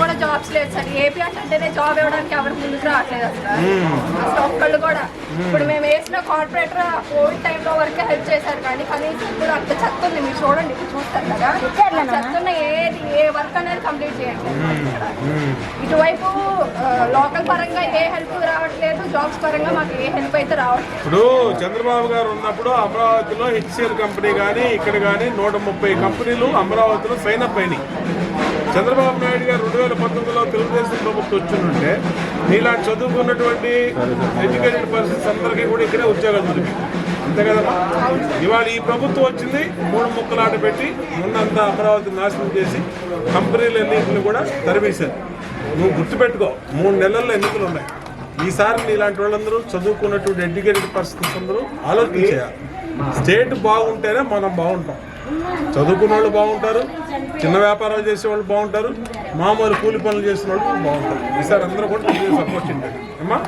కూడా జాబ్స్ లేదు sir. AP అంటేనే జాబ్ ఇవ్వడానికి ఎవరు ముందుకు రావట్లేదు అసలు. అసలు ఒక్కళ్ళు కూడా. ఇప్పుడు మేము వేసిన కార్పొరేటర్ కోవిడ్ టైంలో వరకే హెల్ప్ చేశారు కానీ కనీసం ఇప్పుడు అంత చెత్త ఉంది. మీరు చూడండి ఇప్పుడు చూస్తారు కదా. ఆ చెత్త ఉన్న ఏది ఏ వర్క్ అనేది కంప్లీట్ చేయట్లేదు ఇటువైపు లోకల్ పరంగా ఏ హెల్ప్ రావట్లేదు జాబ్స్ పరంగా మాకు ఏ హెల్ప్ అయితే రావట్లేదు. ఇప్పుడు చంద్రబాబు గారు ఉన్నప్పుడు అమరావతిలో హెచ్సిఎల్ కంపెనీ కానీ ఇక్కడ కానీ నూట ముప్పై కంపెనీలు అమరావతిలో సైన్ అప్ అయినాయి. చంద్రబాబు నాయుడు గారు రెండు వేల పంతొమ్మిదిలో తెలుగుదేశం ప్రభుత్వం వచ్చిందంటే నీలాంటి చదువుకున్నటువంటి ఎడ్యుకేటెడ్ పర్సన్స్ అందరికీ కూడా ఇక్కడే ఉద్యోగాలు దొరికి అంతే కదమ్మా? ఇవాళ ఈ ప్రభుత్వం వచ్చింది మూడు ముక్కలాట పెట్టి ముందంతా అమరావతి నాశనం చేసి కంపెనీలు ఎన్నికలు కూడా తరిమేశారు. నువ్వు గుర్తుపెట్టుకో మూడు నెలల్లో ఎన్నికలు ఉన్నాయి. ఈసారి ఇలాంటి వాళ్ళందరూ చదువుకున్నటువంటి ఎడ్యుకేటెడ్ పర్సన్స్ అందరూ ఆలోచించేయాలి స్టేట్ బాగుంటేనే మనం బాగుంటాం. చదువుకున్న వాళ్ళు బాగుంటారు చిన్న వ్యాపారాలు చేసే వాళ్ళు బాగుంటారు మామూలు కూలి పనులు చేసిన వాళ్ళు బాగుంటారు. ఈసారి అందరూ కూడా సపోర్ట్ చేయండి. అమ్మా